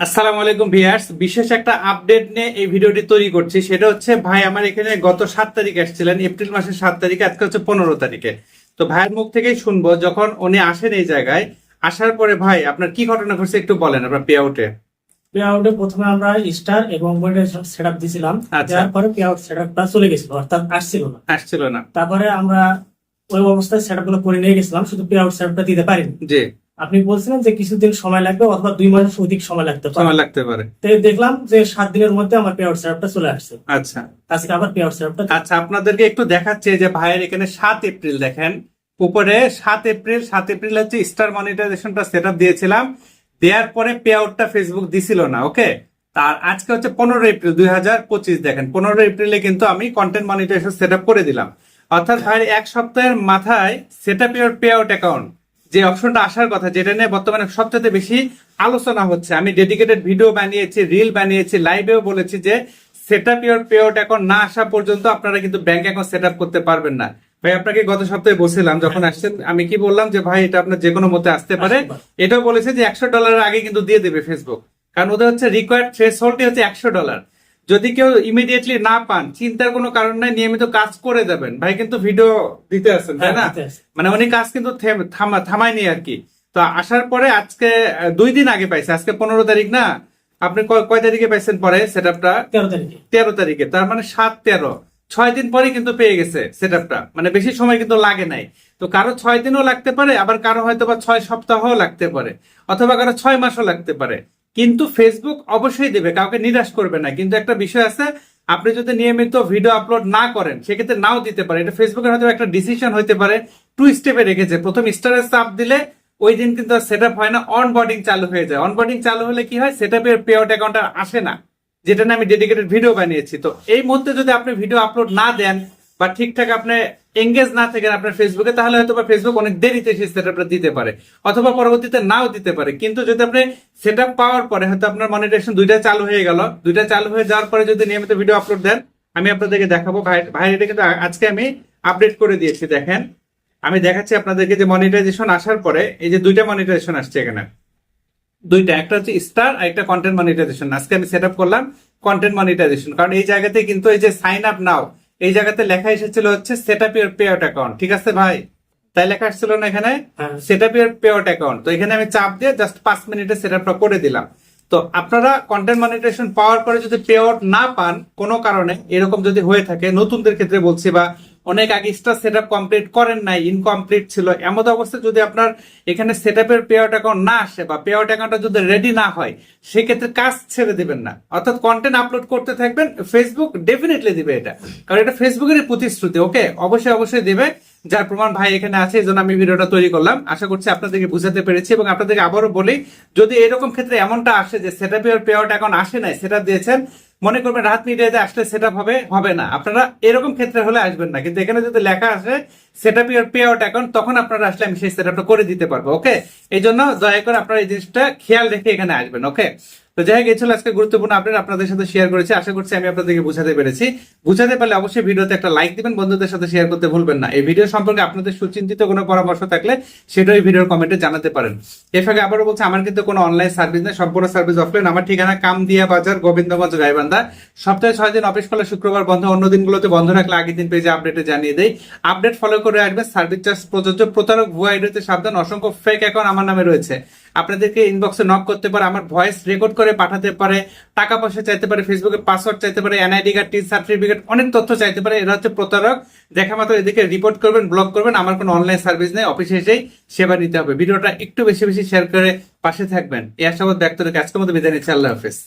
আসসালামু আলাইকুম ভিয়ার্স। বিশেষ একটা আপডেট নিয়ে এই ভিডিওটি তৈরি করছি। সেটা হচ্ছে ভাই আমার এখানে গত সাত তারিখ আসছিলেন এপ্রিল মাসের সাত তারিখে আজকে হচ্ছে পনেরো তারিখে। তো ভাইয়ের মুখ থেকেই শুনব যখন উনি আসেন এই জায়গায় আসার পরে ভাই আপনার কি ঘটনা ঘটছে একটু বলেন আপনার পে আউটে পে আউটে প্রথমে আমরা স্টার এবং সেট আপ দিয়েছিলাম আচ্ছা। দেওয়ার পরে পে আউট সেট আপটা চলে গেছিল অর্থাৎ আসছিল না। আসছিল না। তারপরে আমরা ওই অবস্থায় সেটগুলো করে নিয়ে গেছিলাম শুধু পে আউট সেট আপটা দিতে পারিনি। জি। আপনি বলছিলেন যে কিছুদিন সময় লাগবে অথবা দুই মাসের অধিক সময় লাগতে পারে। সময় লাগতে পারে। তো দেখলাম যে সাত দিনের মধ্যে আমার পে আউট সেট চলে আসছে। আচ্ছা। আজকে আবার পে আউট সেট আচ্ছা আপনাদেরকে একটু দেখাচ্ছে যে ভাইয়ের এখানে সাত এপ্রিল দেখেন। উপরে সাত এপ্রিল সাত এপ্রিল হচ্ছে স্টার মনিটাইজেশনটা সেট আপ দিয়েছিলাম। দেওয়ার পরে পে আউটটা ফেসবুক দিছিল না ওকে? তার আজকে হচ্ছে পনেরো এপ্রিল দুই হাজার পঁচিশ দেখেন। পনেরো এপ্রিলে কিন্তু আমি কন্টেন্ট মনিটাইজেশন সেট আপ করে দিলাম। অর্থাৎ ভাইয়ের এক সপ্তাহের মাথায় set up your payout account যে অপশনটা আসার কথা যেটা নিয়ে বর্তমানে সবচেয়ে বেশি আলোচনা হচ্ছে। আমি ডেডিকেটেড ভিডিও বানিয়েছি রিল বানিয়েছি লাইভেও বলেছি যে set up your payout account না আসা পর্যন্ত আপনারা কিন্তু ব্যাংক অ্যাকাউন্ট সেট আপ করতে পারবেন না। ভাই আপনাকে গত সপ্তাহে বলছিলাম যখন আসছেন আমি কি বললাম যে ভাই এটা আপনার যে কোনো মতে আসতে পারে। আসতে পারে। এটাও বলেছে যে একশো ডলারের আগে কিন্তু দিয়ে দেবে ফেসবুক কারণ ওদের হচ্ছে রিকোয়ার্ড থ্রেস হচ্ছে একশো ডলার যদি কেউ ইমিডিয়েটলি না পান চিন্তার কোনো কারণ নাই নিয়মিত কাজ করে যাবেন। ভাই কিন্তু ভিডিও দিতে আসেন তাই না? হ্যাঁ, আসেন। মানে উনি কাজ কিন্তু থেম- থামা- থামায়নি আর কি। তো আসার পরে আজকে দুই দিন আগে পাইছে আজকে পনেরো তারিখ না? আপনি কয়- কয় তারিখে পাইছেন পরে সেট আপটা তেরো তারিখে। তেরো তারিখে তার মানে সাত তেরো। ছয় দিন পরে কিন্তু পেয়ে গেছে সেট আপটা মানে বেশি সময় কিন্তু লাগে নাই। তো কারও ছয় দিনও লাগতে পারে আবার কারও হয়তো বা ছয় সপ্তাহও লাগতে পারে অথবা কারও ছয় মাসও লাগতে পারে। কিন্তু ফেসবুক অবশ্যই দেবে, কাউকে নিরাশ করবে না। কিন্তু একটা বিষয় আছে, আপনি যদি নিয়মিত ভিডিও আপলোড না করেন, সেক্ষেত্রে নাও দিতে পারে। এটা ফেসবুকের হয়তো একটা ডিসিশন হইতে পারে টু স্টেপে রেখেছে। প্রথম স্টারের চাপ দিলে, ওই দিন কিন্তু সেট আপ হয় না অন বোর্ডিং চালু হয়ে যায়। অন বোর্ডিং চালু হলে কি হয় সেট আপের পে আউট অ্যাকাউন্ট আর আসে না, যেটা নিয়ে আমি ডেডিকেটেড ভিডিও বানিয়েছি। তো এই মুহূর্তে যদি আপনি ভিডিও আপলোড না দেন, বা ঠিকঠাক আপনি এঙ্গেজ না থাকেন আপনার ফেসবুকে তাহলে হয়তো বা ফেসবুক অনেক দেরিতে সেই সেট দিতে পারে, অথবা পরবর্তীতে নাও দিতে পারে। কিন্তু যদি আপনি সেট আপ পাওয়ার পরে হয়তো আপনার মনিটাইজেশন দুইটা চালু হয়ে গেল, দুইটা চালু হয়ে যাওয়ার পরে যদি নিয়মিত ভিডিও আপলোড দেন, আমি আপনাদেরকে দেখাবো। ভাই ভাই, এটা কিন্তু আজকে আমি আপডেট করে দিয়েছি, দেখেন। আমি দেখাচ্ছি আপনাদেরকে যে মনিটাইজেশন আসার পরে, এই যে দুইটা মনিটাইজেশন আসছে এখানে। দুইটা, একটা হচ্ছে স্টার আর একটা কন্টেন্ট মনিটাইজেশন আজকে আমি সেট আপ করলাম কন্টেন্ট মনিটাইজেশন কারণ এই জায়গাতে কিন্তু এই যে সাইন আপ নাও এই জায়গাতে লেখা এসেছিল হচ্ছে set up your payout account ঠিক আছে ভাই? তাই লেখা আসছিল না এখানে। Set up your payout account তো এখানে আমি চাপ দিয়ে জাস্ট পাঁচ মিনিটে সেট আপটা করে দিলাম। তো আপনারা কন্টেন্ট মনিটাইজেশন পাওয়ার পরে যদি পে আউট না পান কোনো কারণে এরকম যদি হয়ে থাকে নতুনদের ক্ষেত্রে বলছি বা অনেক আগে স্টার সেট কমপ্লিট করেন নাই ইনকমপ্লিট ছিল। এমন অবস্থায় যদি আপনার এখানে সেট আপের পে আউট অ্যাকাউন্ট না আসে বা পে আউট অ্যাকাউন্টটা যদি রেডি না হয়, সেক্ষেত্রে কাজ ছেড়ে দিবেন না। অর্থাৎ কন্টেন্ট আপলোড করতে থাকবেন ফেসবুক ডেফিনেটলি দিবে এটা। কারণ এটা ফেসবুকেরই প্রতিশ্রুতি ওকে অবশ্যই অবশ্যই দেবে। যার প্রমাণ ভাই এখানে আছে, এই জন্য আমি ভিডিওটা তৈরি করলাম। আশা করছি আপনাদেরকে বুঝাতে পেরেছি এবং আপনাদেরকে আবারও বলি, যদি এরকম ক্ষেত্রে এমনটা আসে যে সেট আপের পে আউট অ্যাকাউন্ট আসে নাই সেটা দিয়েছেন মনে করবেন রাত মিডিয়াতে আসলে সেট হবে হবে না। আপনারা এরকম ক্ষেত্রে হলে আসবেন না। কিন্তু এখানে যদি লেখা আসে set up your payout account তখন আপনারা আসলে আমি সেই সেট আপটা করে দিতে পারব ওকে এই জন্য দয়া করে আপনারা এই জিনিসটা খেয়াল রেখে এখানে আসবেন ওকে তো যাই হোক ছিল আজকে গুরুত্বপূর্ণ আপডেট আপনাদের সাথে শেয়ার করেছি। আশা করছি আমি আপনাদেরকে বুঝাতে পেরেছি। বুঝাতে পারলে অবশ্যই ভিডিওতে একটা লাইক দিবেন, বন্ধুদের সাথে শেয়ার করতে ভুলবেন না। এই ভিডিও সম্পর্কে আপনাদের সুচিন্তিত কোনো পরামর্শ থাকলে সেটাই ভিডিওর কমেন্টে জানাতে পারেন। এর ফাঁকে আবারও বলছি, আমার কিন্তু কোনো অনলাইন সার্ভিস নেই, সম্পূর্ণ সার্ভিস অফলাইন আমার ঠিকানা কামদিয়া বাজার, গোবিন্দগঞ্জ গাইবান্ধা সপ্তাহে ছয় দিন অফিস খোলা, শুক্রবার বন্ধ, অন্য দিনগুলোতে বন্ধ রাখলে আগের দিন পেজে আপডেটে জানিয়ে দেয় আপডেট ফলো করে আসবেন সার্ভিস চার্জ প্রযোজ্য প্রতারক ভুয়া আইডিতে সাবধান, অসংখ্য ফেক অ্যাকাউন্ট আমার নামে রয়েছে। আপনাদেরকে ইনবক্সে নক করতে পারে, আমার ভয়েস রেকর্ড করে পাঠাতে পারে, টাকা পয়সা চাইতে পারে ফেসবুকে পাসওয়ার্ড চাইতে পারে এনআইডি কার্ড টি সার্টিফিকেট অনেক তথ্য চাইতে পারে, এরা হচ্ছে প্রতারক। দেখা মাত্র এদিকে রিপোর্ট করবেন ব্লক করবেন, আমার কোনো অনলাইন সার্ভিস নেই অফিসে এসেই সেবা নিতে হবে। ভিডিওটা একটু বেশি বেশি শেয়ার করে পাশে থাকবেন। এই আশাবাদ ব্যক্ত আজকের মতো বিদায় নিচ্ছি, আল্লাহ হাফেজ।